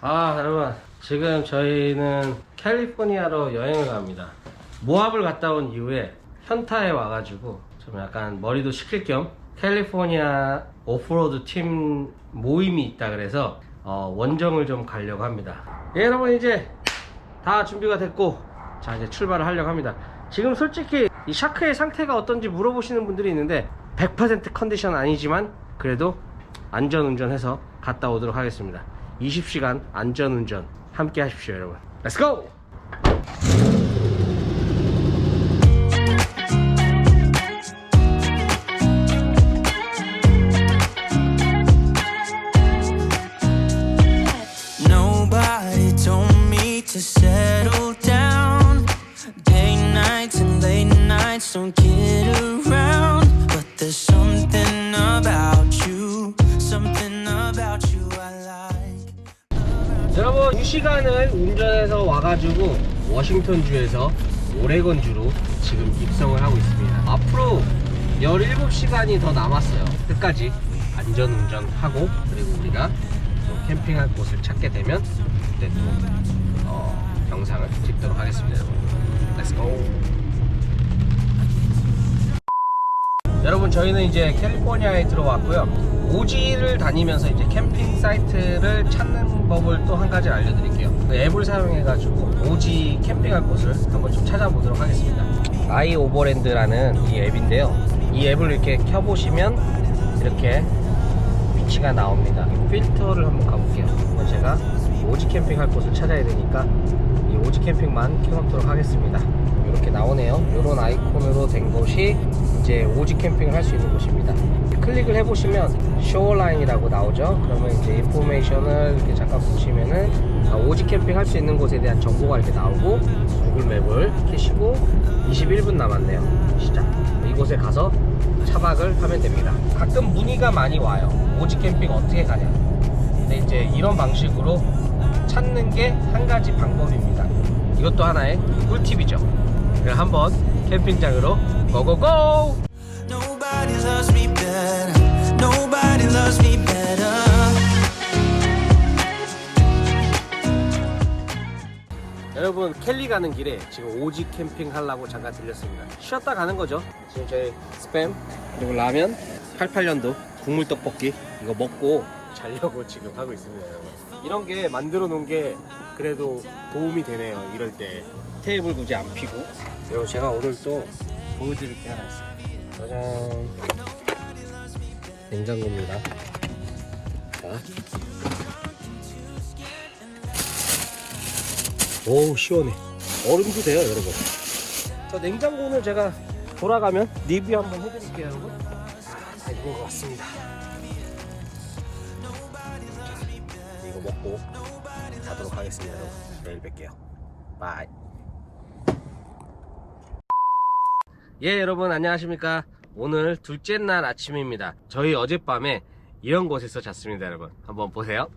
아 여러분. 지금 저희는 캘리포니아로 여행을 갑니다. 모압을 갔다 온 이후에 현타에 와가지고 좀 약간 머리도 식힐 겸 캘리포니아 오프로드 팀 모임이 있다 그래서 어, 원정을 좀 가려고 합니다. 예, 여러분 이제 다 준비가 됐고 자 이제 출발을 하려고 합니다. 지금 솔직히 이 샤크의 상태가 어떤지 물어보시는 분들이 있는데 100% 컨디션 아니지만 그래도 안전운전해서 갔다 오도록 하겠습니다 20시간 안전운전 함께 하십시오 여러분 렛츠고! Nobody told 2시간을 운전해서 와가지고 워싱턴주에서 오레곤주로 지금 입성을 하고 있습니다. 앞으로 17시간이 더 남았어요. 끝까지 안전운전하고 그리고 우리가 또 캠핑할 곳을 찾게 되면 그때 또 어, 영상을 찍도록 하겠습니다 여러분. 렛츠고 여러분 저희는 이제 캘리포니아에 들어왔고요 오지를 다니면서 이제 캠핑 사이트를 찾는 법을 또 한 가지 알려드릴게요. 그 앱을 사용해 가지고 오지 캠핑할 곳을 한번 좀 찾아보도록 하겠습니다. 아이 오버랜드라는 이 앱인데요. 이 앱을 이렇게 켜보시면 이렇게 위치가 나옵니다. 필터를 한번 가볼게요. 한번 제가 오지 캠핑 할 곳을 찾아야 되니까 이 오지 캠핑만 켜놓도록 하겠습니다. 이렇게 나오네요. 이런 아이콘으로 된 곳이 이제 오지 캠핑을 할 수 있는 곳입니다 클릭을 해보시면 쇼어라인이라고 나오죠. 그러면 이제 인포메이션을 이렇게 잠깐 보시면은 아, 오지 캠핑 할 수 있는 곳에 대한 정보가 이렇게 나오고 구글맵을 켜시고 21분 남았네요. 시작. 이곳에 가서 차박을 하면 됩니다. 가끔 문의가 많이 와요. 오지 캠핑 어떻게 가냐. 근데 이제 이런 방식으로 찾는 게 한 가지 방법입니다. 이것도 하나의 꿀팁이죠. 그럼 한번 캠핑장으로 고고고! Nobody loves me 여러분 켈리 가는 길에 지금 오지 캠핑 하려고 잠깐 들렸습니다. 쉬었다 가는 거죠? 지금 저희 스팸 그리고 라면 88년도 국물 떡볶이 이거 먹고 자려고 지금 하고 있습니다 여러분. 이런 게 만들어 놓은 게 그래도 도움이 되네요 이럴 때. 테이블 굳이 안 피고. 그리고 제가 오늘 또 보여드릴 게 하나 있어요. 짜잔 냉장고입니다. 자. 오 시원해. 얼음도 돼요 여러분. 저 냉장고는 제가 돌아가면 리뷰 한번 해드릴게요 여러분. 다 익은 것 같습니다. 자, 이거 먹고 가도록 하겠습니다 여러분. 내일 뵐게요. 바이. 예 여러분 안녕하십니까 오늘 둘째 날 아침입니다 저희 어젯밤에 이런 곳에서 잤습니다 여러분 한번 보세요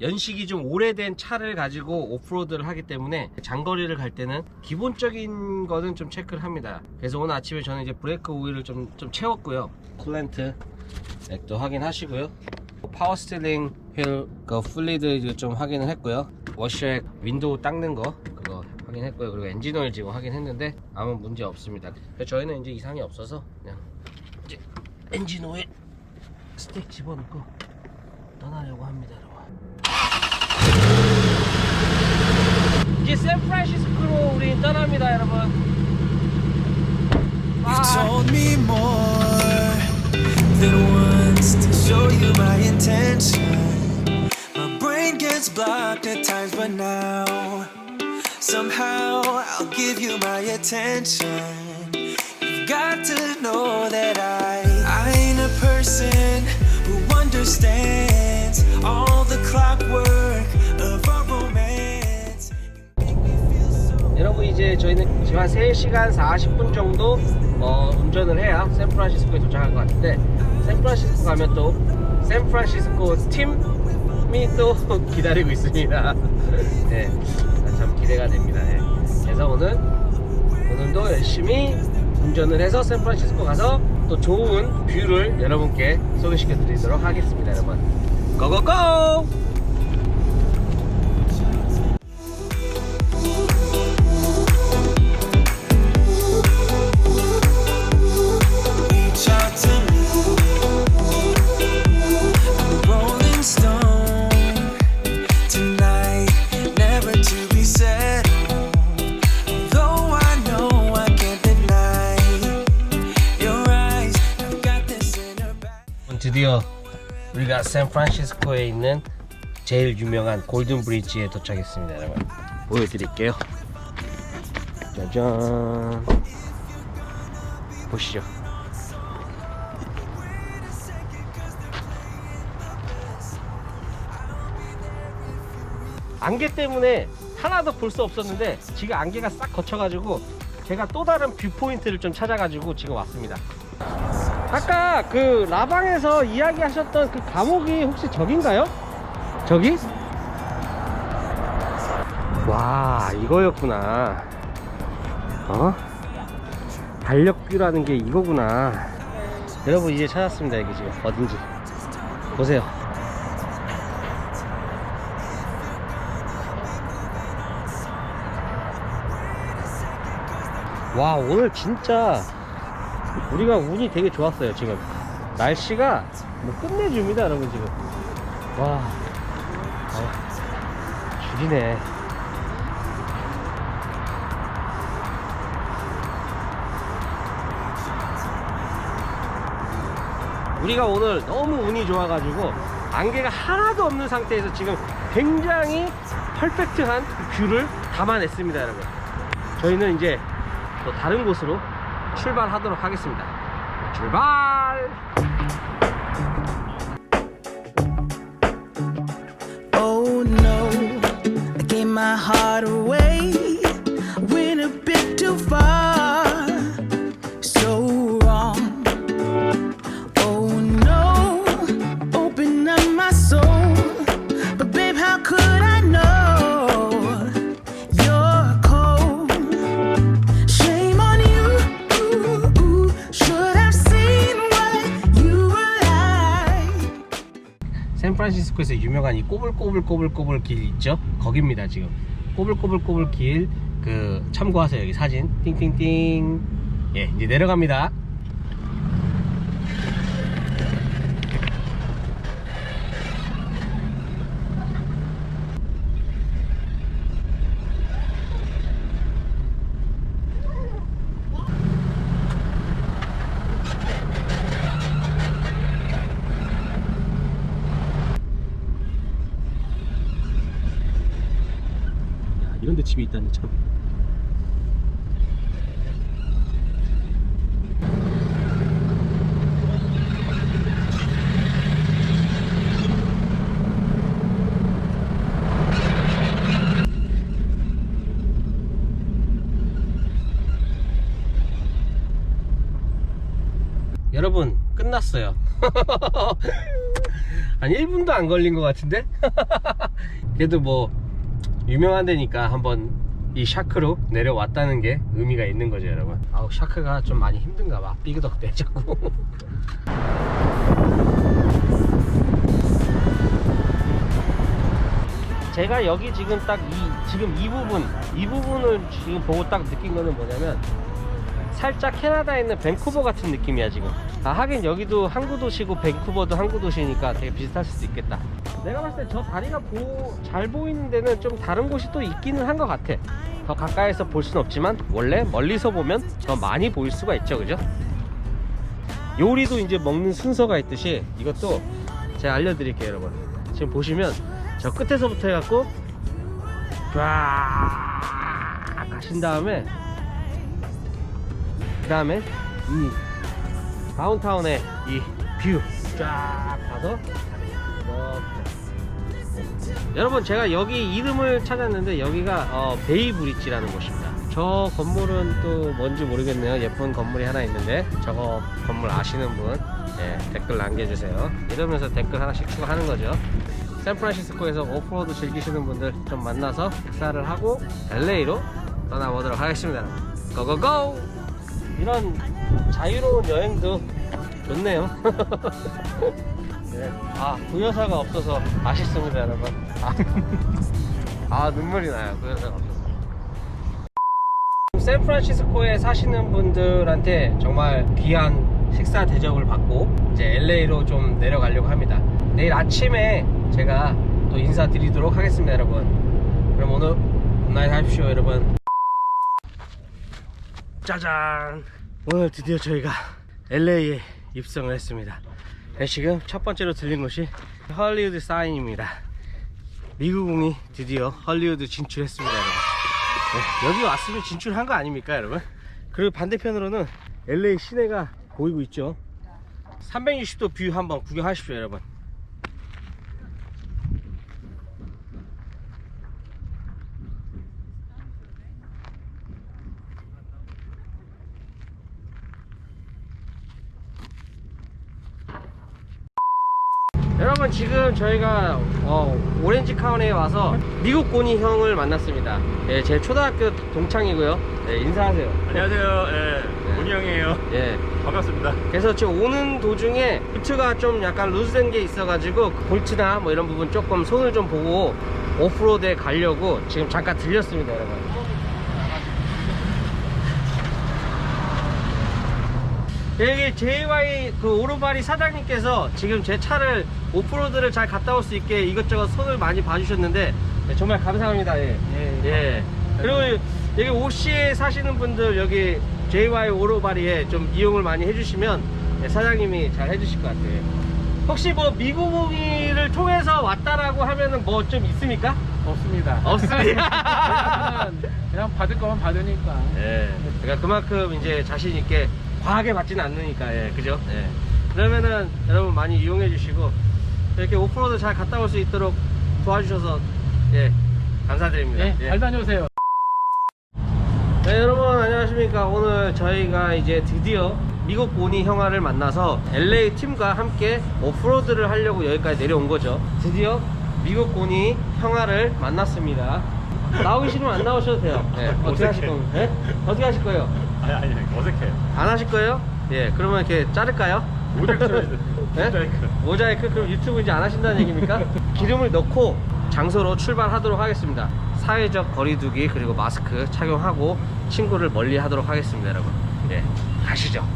연식이 좀 오래된 차를 가지고 오프로드를 하기 때문에 장거리를 갈 때는 기본적인 거는 좀 체크를 합니다. 그래서 오늘 아침에 저는 이제 브레이크 오일을 좀, 좀 채웠고요. 쿨렌트 액도 확인하시고요. 파워 스틸링 휠, 그 플리드 좀 확인을 했고요. 워셔액 윈도우 닦는 거 그거 확인했고요. 그리고 엔진 오일 지금 확인했는데 아무 문제 없습니다. 저희는 이제 이상이 없어서 그냥 이제 엔진 오일 스틱 집어넣고 떠나려고 합니다, 여러분. 이제 샌프란시스코로 우리 떠납니다 여러분 You told me more than once to show you my intention. My brain gets blocked at times, but now somehow I'll give you my attention. You've got to know that I I ain't a person who understands all the clockwork of our romance. 여러분 이제 저희는 지금 한 3시간 40분 정도 어, 운전을 해야 샌프란시스코에 도착할 것 같은데 샌프란시스코 가면 또 샌프란시스코 팀이 또 기다리고 있습니다. 네, 참 기대가 됩니다. 네. 그래서 오늘 오늘 오늘도 열심히 운전을 해서 샌프란시스코 가서 또 좋은 뷰를 여러분께 소개시켜 드리도록 하겠습니다 여러분. 고고고 샌프란시스코에 있는 제일 유명한 골든 브리지에 도착했습니다 여러분. 보여드릴게요. 짜잔. 보시죠. 안개 때문에 하나도 볼 수 없었는데 지금 안개가 싹 거쳐가지고 제가 또 다른 뷰 포인트를 좀 찾아가지고 지금 왔습니다 아까 그 라방에서 이야기하셨던 그 감옥이 혹시 저긴가요? 저기? 와 이거였구나 어? 달력뷰라는 게 이거구나 여러분 이제 찾았습니다 여기 지금 어딘지 보세요 와 오늘 진짜 우리가 운이 되게 좋았어요 지금. 날씨가 뭐 끝내줍니다 여러분 지금. 와. 아, 죽이네. 우리가 오늘 너무 운이 좋아가지고 안개가 하나도 없는 상태에서 지금 굉장히 퍼펙트한 그 뷰를 담아냈습니다 여러분. 저희는 이제 또 다른 곳으로 출발하도록 하겠습니다. 출발! Oh no, I gave my heart away. Went a bit too far, 샌프란시스코에서 유명한 이 꼬불꼬불꼬불꼬불 길 있죠? 거깁니다 지금. 꼬불꼬불꼬불 길 그 참고하세요 여기 사진 띵띵띵. 예 이제 내려갑니다. 이런 데 집이 있다니 참. 여러분 끝났어요. 한 1분도 안 걸린 것 같은데? 그래도 뭐 유명한 데니까 한번 이 샤크로 내려왔다는 게 의미가 있는 거죠 여러분. 아우 샤크가 좀 많이 힘든가 봐. 삐그덕대 자꾸. 제가 여기 지금 딱 이 지금 이 부분 이 부분을 지금 보고 딱 느낀 거는 뭐냐면 살짝 캐나다에 있는 밴쿠버 같은 느낌이야 지금. 아 하긴 여기도 항구 도시고 밴쿠버도 항구 도시니까 되게 비슷할 수도 있겠다 내가 봤을 때 저 다리가 보, 잘 보이는 데는 좀 다른 곳이 또 있기는 한 것 같아. 더 가까이서 볼 수는 없지만 원래 멀리서 보면 더 많이 보일 수가 있죠 그죠? 요리도 이제 먹는 순서가 있듯이 이것도 제가 알려드릴게요 여러분. 지금 보시면 저 끝에서부터 해갖고 쫙 가신 다음에 그 다음에 이 다운타운의 이 뷰 쫙 가서 이렇게 여러분 제가 여기 이름을 찾았는데 여기가 어, 베이 브릿지라는 곳입니다. 저 건물은 또 뭔지 모르겠네요. 예쁜 건물이 하나 있는데 저거 건물 아시는 분 예, 댓글 남겨주세요. 이러면서 댓글 하나씩 추가하는 거죠. 샌프란시스코에서 오프로드 즐기시는 분들 좀 만나서 식사를 하고 LA로 떠나보도록 하겠습니다. 고고고! 이런 자유로운 여행도 좋네요. 네. 아, 구여사가 없어서 아쉽습니다, 여러분. 아, 아, 눈물이 나요, 구여사가 없어서. 샌프란시스코에 사시는 분들한테 정말 귀한 식사 대접을 받고 이제 LA로 좀 내려가려고 합니다. 내일 아침에 제가 또 인사드리도록 하겠습니다, 여러분. 그럼 오늘 굿나잇 하십시오, 여러분. 짜잔! 오늘 드디어 저희가 LA에 입성을 했습니다. 네, 지금 첫 번째로 들린 곳이 헐리우드 사인입니다. 미국공이 드디어 헐리우드 진출했습니다, 여러분. 네, 여기 왔으면 진출한 거 아닙니까, 여러분? 그리고 반대편으로는 LA 시내가 보이고 있죠. 360도 뷰 한번 구경하십시오, 여러분. 여러분 지금 저희가 어, 오렌지 카운티에 와서 미국 고니 형을 만났습니다. 예, 제 초등학교 동창이고요. 예, 인사하세요. 안녕하세요. 예, 문희 형이에요. 예. 반갑습니다. 그래서 지금 오는 도중에 볼트가 좀 약간 루즈된 게 있어가지고 그 볼트나 뭐 이런 부분 조금 손을 좀 보고 오프로드에 가려고 지금 잠깐 들렸습니다, 여러분. 여기 JY 그 오르바리 사장님께서 지금 제 차를 오프로드를 잘 갔다 올 수 있게 이것저것 손을 많이 봐주셨는데 네, 정말 감사합니다. 예. 예. 그리고 여기 OC에 사시는 분들 여기 JY 오르바리에 좀 이용을 많이 해주시면 네, 사장님이 잘 해주실 것 같아요. 혹시 뭐 미국이를 통해서 왔다라고 하면은 뭐 좀 있습니까? 없습니다. 없습니다. 그냥 받을 거만 받으니까. 예. 그러니까 그만큼 이제 자신 있게 과하게 받지는 않으니까, 예, 그죠? 예. 그러면은 여러분 많이 이용해 주시고 이렇게 오프로드 잘 갔다 올 수 있도록 도와주셔서 예, 감사드립니다. 네, 예. 잘 다녀오세요. 네, 여러분 안녕하십니까? 오늘 저희가 이제 드디어 미국 보니 형아를 만나서 LA 팀과 함께 오프로드를 하려고 여기까지 내려온 거죠. 드디어 미국 보니 형아를 만났습니다. 나오기 싫으면 안 나오셔도 돼요. 네, 어떻게 하실. 거예요? 네? 어떻게 하실 거예요? 아니, 아니, 어색해. 안 하실 거예요? 예, 그러면 이렇게 자를까요? 모자이크 쳐야 돼. 네? 모자이크. 모자이크? 그럼 유튜브 이제 안 하신다는 얘기입니까? 기름을 넣고 장소로 출발하도록 하겠습니다. 사회적 거리두기 그리고 마스크 착용하고 친구를 멀리 하도록 하겠습니다, 여러분. 예, 가시죠.